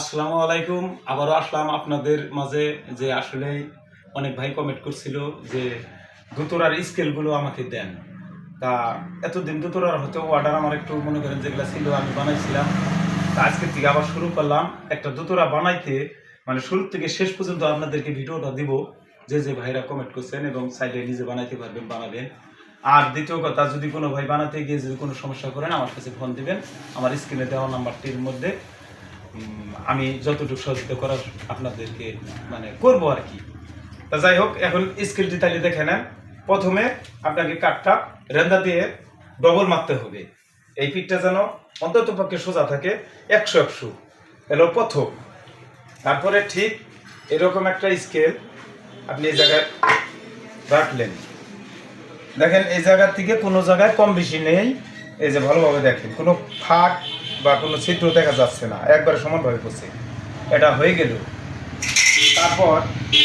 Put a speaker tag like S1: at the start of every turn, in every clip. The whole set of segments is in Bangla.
S1: আসসালামু আলাইকুম। আবারও আসলাম আপনাদের মাঝে যে আসলে অনেক ভাই কমেন্ট করছিল যে দুতোরার স্কেলগুলো আমাকে দেন। তা এতদিন দুতোরার হয়তো অর্ডার আমার একটু মনে করেন যেগুলো ছিল আমি বানাইছিলাম। তা আজকে থেকে আবার শুরু করলাম। একটা দুতোরা বানাইতে মানে শুরু থেকে শেষ পর্যন্ত আপনাদেরকে ভিডিওটা দিব। যে যে ভাইরা কমেন্ট করছেন এবং সাইডে নিজে বানাইতে পারবেন, বানাবেন। আর দ্বিতীয় কথা, যদি কোনো ভাই বানাতে গিয়ে যদি কোনো সমস্যা করেন, আমার কাছে ফোন দিবেন। আমার স্ক্রিনে দেওয়া নাম্বারটির মধ্যে। আমি যতটুকু সহযোগিতা করার আপনাদেরকে মানে করব আর কি। তা যাই হোক, এখন স্কিলটি তাহলে দেখে নেন। প্রথমে আপনাকে কাঠটা রেন্দা দিয়ে ডবল মারতে হবে। এই পিঠটা যেন অন্তত পক্ষে সোজা থাকে, একশো একশো। এলো প্রথম। তারপরে ঠিক এরকম একটা স্কেল আপনি এই জায়গায় রাখলেন। দেখেন, এই জায়গার থেকে কোনো জায়গায় কম বেশি নেই। এই যে ভালোভাবে দেখেন, কোনো ফাঁক বা কোনো ছিদ্র দেখা যাচ্ছে না, একবারে সমানভাবে পড়ছে এটা হয়ে গেল। তারপর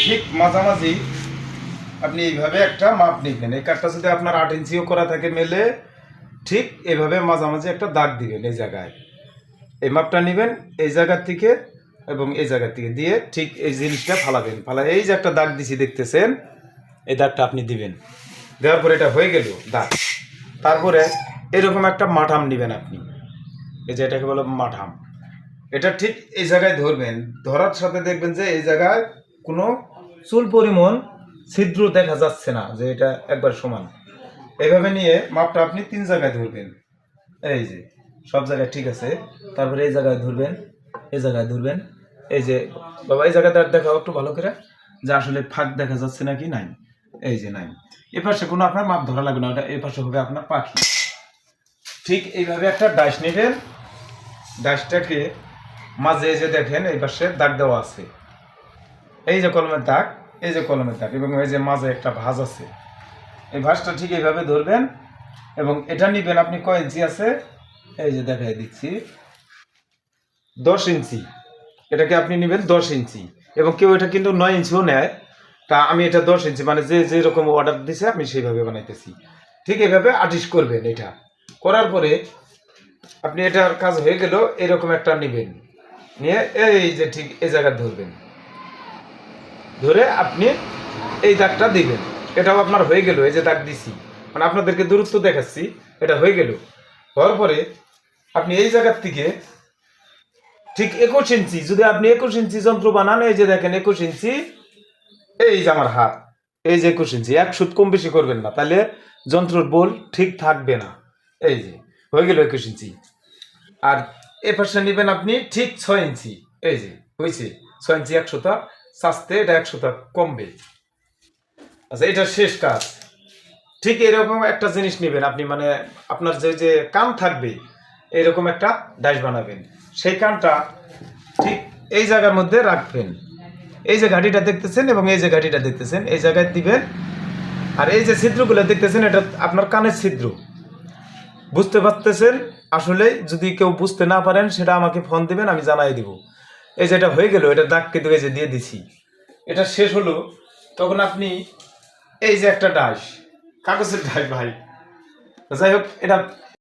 S1: ঠিক মাঝামাঝি আপনি এইভাবে একটা মাপ নিবেন এই কাঠটা যদি আপনার আট ইঞ্চিও করা থাকে মেলে, ঠিক এইভাবে মাঝামাঝি একটা দাগ দিবেন এই জায়গায়। এই মাপটা নেবেন এই জায়গার থেকে এবং এই জায়গার থেকে দিয়ে ঠিক এই জিনিসটা ফালাবেন। ফালা এই যে একটা দাগ দিছি দেখতেছেন, এই দাগটা আপনি দিবেন। দেওয়ার পরে এটা হয়ে গেল দাগ। তারপরে এরকম একটা মাঠাম নেবেন আপনি। এই যে এটাকে বলে মাঠাম। এটা ঠিক এই জায়গায় ধরবেন, ধরার সাথে দেখবেন যে এই জায়গায় কোনো চুল পরিমাণ ছিদ্র দেখা যাচ্ছে না, যে এটা একবার সমান। এইভাবে নিয়ে মাপটা আপনি তিন জায়গায় ধরবেন। এই যে, সব জায়গায় ঠিক আছে। তারপরে এই জায়গায় ধরবেন, এই জায়গায় ধরবেন। এই যে, বাবা, এই জায়গাটা দেখাও একটু ভালো করে, যে আসলে ফাঁক দেখা যাচ্ছে নাকি নাই। এই যে, নাই। এ পাশে কোনো আপনার মাপ ধরা লাগবে না, ওটা এই পাশে হবে আপনার পাখি। ঠিক এইভাবে একটা ডাইশ নেবেন। ডাইশটাকে মাঝে এই যে দেখেন, এই পাশে দাগ দেওয়া আছে। এই যে কলমের দাগ, এই যে কলমের দাগ, এবং এই যে মাঝে একটা ভাঁজ আছে। এই ভাঁজটা ঠিক এইভাবে ধরবেন, এবং এটা নিবেন আপনি কয় ইঞ্চি আছে? এই যে দেখাই দিচ্ছি। দশ ইঞ্চি। এটাকে আপনি নেবেন দশ ইঞ্চি, এবং কেউ এটা কিন্তু নয় ইঞ্চিও নেয়। তা আমি এটা দশ ইঞ্চি মানে যে যেরকম অর্ডার দিছে, আমি সেইভাবে বানাইতেছি। ঠিক এইভাবে আটিশ করবেন এটা। করার পরে আপনি এটার কাজ হয়ে গেল, এরকম একটা নেবেন। নিয়ে এই যে ঠিক এই জায়গা ধরবেন। ধরে আপনি এই দাগটা দিবেন। এটাও আপনার হয়ে গেল, এই যে দাগ দিছি। মানে আপনাদেরকে দূরত্ব দেখাচ্ছি, এটা হয়ে গেল। হওয়ার পরে আপনি এই জায়গার থেকে ঠিক একুশ ইঞ্চি, যদি আপনি একুশ ইঞ্চি যন্ত্র বানান, এই যে দেখেন একুশ ইঞ্চি, এই যে আমার হাত, এই যে একুশ ইঞ্চি, এক সুদ কম বেশি করবেন না, তাহলে যন্ত্রর বল ঠিক থাকবে না। এই যে, হয়ে গেল একুশ ইঞ্চি। আর এ পাশে নেবেন আপনি ঠিক ছয় ইঞ্চি। এই যে হয়েছে ছয় ইঞ্চি একশোটা সাস্তে এটা একশোটা কমবে। আচ্ছা এটা শেষ কাজ। ঠিক এরকম একটা জিনিস নেবেন আপনি মানে আপনার যে যে কান থাকবে, এরকম একটা ডাইশ বানাবেন। সেই কানটা ঠিক এই জায়গার মধ্যে রাখবেন। এই যে ঘাটিটা দেখতেছেন এবং এই যে ঘাটিটা দেখতেছেন, এই জায়গায় দিবেন। আর এই যে ছিদ্রগুলো দেখতেছেন, এটা আপনার কানের ছিদ্র। বুঝতে পারতেছেন? আসলে যদি কেউ বুঝতে না পারেন, সেটা আমাকে ফোন দেবেন, আমি জানাই দিব। এই যে এটা হয়ে গেল, এটা দাগ কেটে যে দিয়ে দিছি। এটা শেষ হলো, তখন আপনি এই যে একটা ডাস কাগজের ডাস ভাই। যাই হোক, এটা